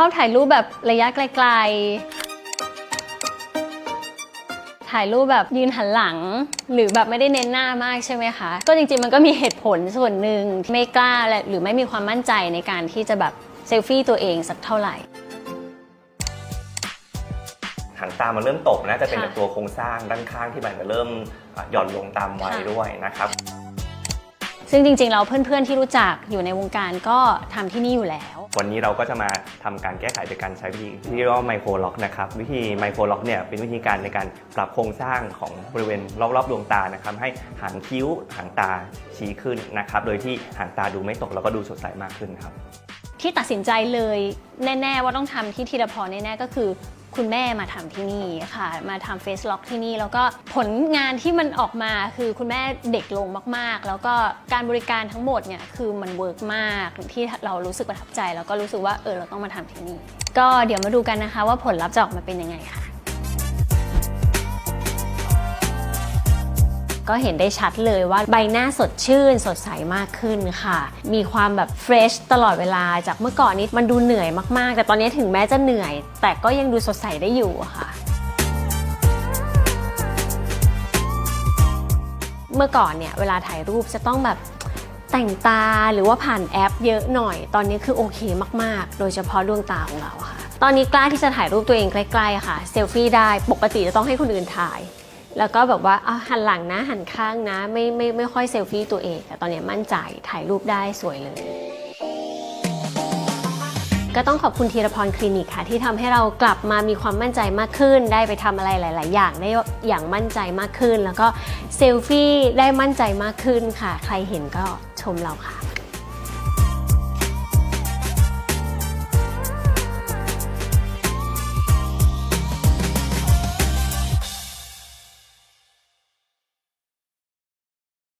ชอบถ่ายรูปแบบระยะไกลๆ ถ่ายรูปแบบยืนหันหลัง หรือแบบไม่ได้เน้นหน้ามากใช่ไหมคะ ก็จริงๆมันก็มีเหตุผลส่วนหนึ่งไม่กล้าและหรือไม่มีความมั่นใจในการที่จะแบบเซลฟี่ตัวเองสักเท่าไหร่หางตามันเริ่มตกนะจะเป็นค่ะจากตัวโครงสร้างด้านข้างที่มันจะเริ่มอะหย่อนลงตามวัยค่ะด้วยนะครับ ซึ่งจริงๆเราเพื่อนๆที่รู้จักอยู่ในวงการก็ทำที่นี่อยู่แล้ว วันนี้เราก็จะมาทำการแก้ไขโดยการใช้วิธีที่เรียกว่าไมโครล็อกนะครับวิธีไมโครล็อกเนี่ยเป็นวิธีการในการปรับโครงสร้างของบริเวณรอบๆดวงตานะครับให้หางคิ้วหางตาชี้ขึ้นนะครับโดยที่หางตาดูไม่ตกแล้วก็ดูสดใสมากขึ้นครับที่ตัดสินใจเลยแน่ ๆ ว่าต้องทำที่ทีละพรแน่ ๆ ก็คือ คุณแม่มาทำที่นี่ค่ะ มาทำเฟซล็อกที่นี่ แล้วก็ผลงานที่มันออกมาคือคุณแม่เด็กลงมาก ๆ แล้วก็การบริการทั้งหมดเนี่ยคือมันเวิร์กมากที่เรารู้สึกประทับใจ แล้วก็รู้สึกว่าเออเราต้องมาทำที่นี่ ก็เดี๋ยวมาดูกันนะคะว่าผลลัพธ์จะออกมาเป็นยังไงค่ะ ก็เห็นได้ชัดเลยว่าใบหน้าสดชื่น สดใสมากขึ้นค่ะ มีความแบบเฟรชตลอดเวลาจากเมื่อก่อนนี้มันดูเหนื่อยมากๆ แต่ตอนนี้ถึงแม้จะเหนื่อย แต่ก็ยังดูสดใสได้อยู่ค่ะเมื่อก่อนเนี่ยเวลาถ่ายรูปจะต้องแบบแต่งตาหรือว่าผ่านแอปเยอะหน่อย ตอนนี้คือโอเคมากๆ โดยเฉพาะดวงตาของเราค่ะ ตอนนี้กล้าที่จะถ่ายรูปตัวเองใกล้ๆค่ะ เซลฟี่ได้ปกติจะต้องให้คนอื่นถ่าย แล้วก็แบบว่าอาหันหลังนะหันข้างนะ ไม่ไม่ไม่ค่อยเซลฟี่ตัวเอง แต่ตอนนี้มั่นใจถ่ายรูปได้สวยเลย ก็ต้องขอบคุณธีรพรคลินิกค่ะ ที่ทำให้เรากลับมามีความมั่นใจมากขึ้น ได้ไปทำอะไรหลาย ๆ อย่างได้อย่างมั่นใจมากขึ้น แล้วก็เซลฟี่ได้มั่นใจมากขึ้นค่ะ ใครเห็นก็ชมเราค่ะ